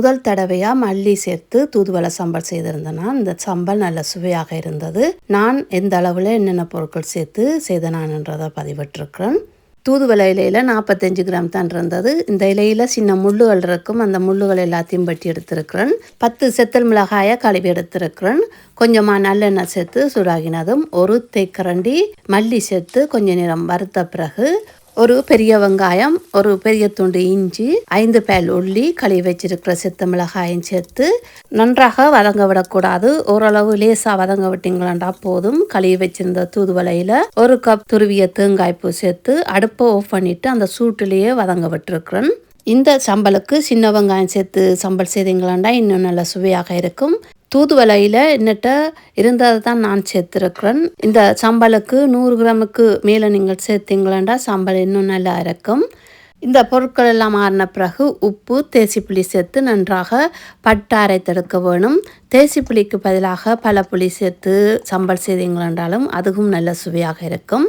முதல் தடவையாக மல்லி சேர்த்து தூதுவளை சம்பல் செய்திருந்தேன்னா இந்த சம்பல் நல்ல சுவையாக இருந்தது. நான் எந்த அளவில் என்னென்ன பொருட்கள் சேர்த்து செய்தனான்றதை பதிவிட்டிருக்கிறேன். தூதுவளை இலையில் நாற்பத்தஞ்சு கிராம் தான் இருந்தது. இந்த இலையில் சின்ன முள்ளுகள் இருக்கும். அந்த முள்ளுகள் எல்லாத்தையும் பட்டி எடுத்திருக்கிறேன். பத்து செத்தல் மிளகாயை கழுவி எடுத்திருக்கிறேன். கொஞ்சமாக நல்லெண்ணெய் சேர்த்து சூடாகினதும் ஒரு தேக்கரண்டி மல்லி சேர்த்து கொஞ்ச நேரம் வறுத்த பிறகு ஒரு பெரிய வெங்காயம் ஒரு பெரிய துண்டு இஞ்சி ஐந்து பேல் உள்ளி கழுவி வச்சிருக்கிற சித்த மிளகாயும் சேர்த்து நன்றாக வதங்க விடக்கூடாது. ஓரளவு லேசாக வதங்க விட்டீங்களாண்டா போதும். கழுவி வச்சிருந்த தூதுவலையில் ஒரு கப் துருவிய தேங்காய் பூ சேர்த்து அடுப்பை ஆஃப் பண்ணிட்டு அந்த சூட்டிலேயே வதங்க விட்டுருக்குறேன். இந்த சம்பலுக்கு சின்ன வெங்காயம் சேர்த்து சம்பல் செய்தீங்களாண்டா இன்னும் நல்ல சுவையாக இருக்கும். தூதுவலையில் என்னட்ட இருந்ததை தான் நான் சேர்த்துருக்குறேன். இந்த சம்பலுக்கு நூறு கிராமுக்கு மேலே நீங்கள் சேர்த்தீங்களாண்டா சம்பல் இன்னும் நல்லா இருக்கும் இந்த பொருட்கள் எல்லாம் மாறின பிறகு உப்பு தேசிப்புளி சேர்த்து நன்றாக பட்டு அரைத்தெடுக்க வேணும். தேசிப்புளிக்கு பதிலாக பல புளி சேர்த்து சம்பல் செய்தீங்களென்றாலும் அதுவும் நல்ல சுவையாக இருக்கும்.